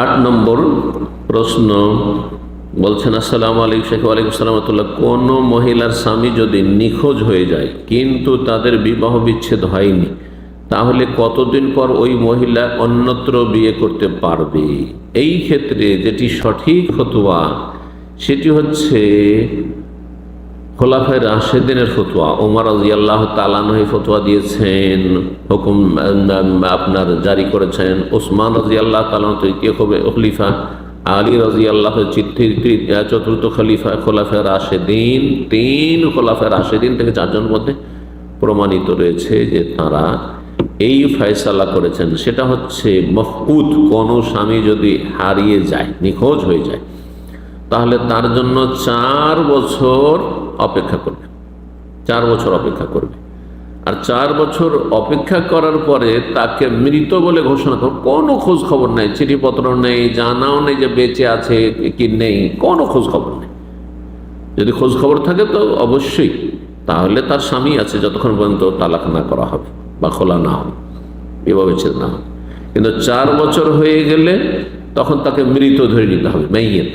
আট নম্বর প্রশ্ন বলছেন, আসসালাম আলাইকুম শেখ আলাইকুম সালামতুল্লাহ কোন মহিলার স্বামী যদি নিখোঁজ হয়ে যায়, কিন্তু তাদের বিবাহ বিচ্ছেদ হয়নি, তাহলে কতদিন পর ওই মহিলা অন্যত্র বিয়ে করতে পারবে? এই ক্ষেত্রে যেটি সঠিক হতোয়া সেটি হচ্ছে খোলাফায় রাশেদিনের ফতোয়া। ওমর রাজি আল্লাহ তালানহি ফতোয়া দিয়েছেন। হুকুম আপনার জারি করেছেন। ওসমান রাজি আল্লাহ তালান তৃতীয় খলিফা। আলী রাজি আল্লাহ চতুর্থ খলিফা খোলাফা রাশেদিন। তিন খোলাফা রাশেদিন থেকে চারজন মধ্যে প্রমাণিত রয়েছে যে তারা এই ফয়সালা করেছেন। সেটা হচ্ছে মফকুদ কোনো স্বামী যদি হারিয়ে যায়, নিখোঁজ হয়ে যায় তাহলে তার জন্য চার বছর অপেক্ষা করবে। চার বছর অপেক্ষা করবে। আর চার বছর অপেক্ষা করার পরে তাকে মৃত বলে ঘোষণা করবে কোনো খোঁজ খবর নেই, চিঠিপত্র নেই, জানাও নেই যে বেঁচে আছে কি নেই, কোনো খোঁজ খবর নেই। যদি খোঁজ খবর থাকে তো অবশ্যই। তাহলে তার স্বামী আছে, যতক্ষণ পর্যন্ত তালাক না করা হবে বা খোলা না হবে, এভাবে বিচ্ছেদ না হবে। কিন্তু চার বছর হয়ে গেলে তখন তাকে মৃত ধরে নিতে হবে মেয়েত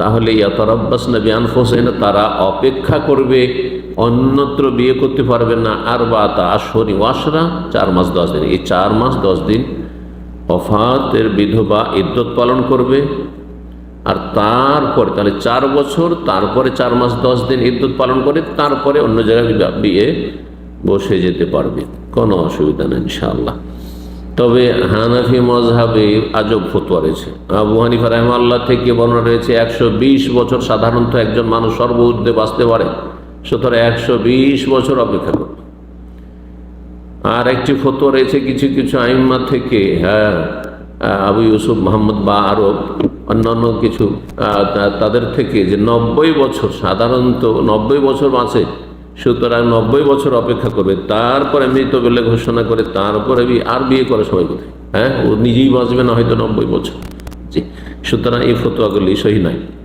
তাহলে ইয়াতরাব্বাস নবী আনফোসেন তারা অপেক্ষা করবে, অন্যত্র বিয়ে করতে পারবে না। আর বা তা আসরি ওয়াসরা চার মাস দশ দিন। এই চার মাস দশ দিন অফাতের বিধবা ইদ্যত পালন করবে। আর তারপরে, তাহলে চার বছর, তারপরে চার মাস দশ দিন ইদ্যুৎ পালন করে, তারপরে অন্য জায়গায় বিয়ে বসে যেতে পারবে। কোনো অসুবিধা নেই, ইনশাআল্লাহ। তবে হানাফি মজহাবে আজব ফতোয়া রয়েছে। আবু হানিফা রহমাল্লাহ থেকে বর্ণনা রয়েছে, একশো বিশ বছর সাধারণত একজন মানুষ সর্ব সর্বউদ্ধে বাঁচতে পারে, সুতরাং একশো বিশ বছর অপেক্ষা করবে। আর একটি ফটো রয়েছে কিছু কিছু আইম্মা থেকে হ্যাঁ আবু ইউসুফ, মোহাম্মদ বা আরও অন্যান্য কিছু তাদের থেকে যে নব্বই বছর সাধারণত নব্বই বছর বাঁচে সুতরাং নব্বই বছর অপেক্ষা করবে, তারপরে মৃত বলে ঘোষণা করে তারপরে আর বিয়ে করে সবাই কোথায় হ্যাঁ? ও নিজেই বাঁচবে না হয়তো নব্বই বছর। জি। সুতরাং এই ফতোয়াগুলি সহি নয়।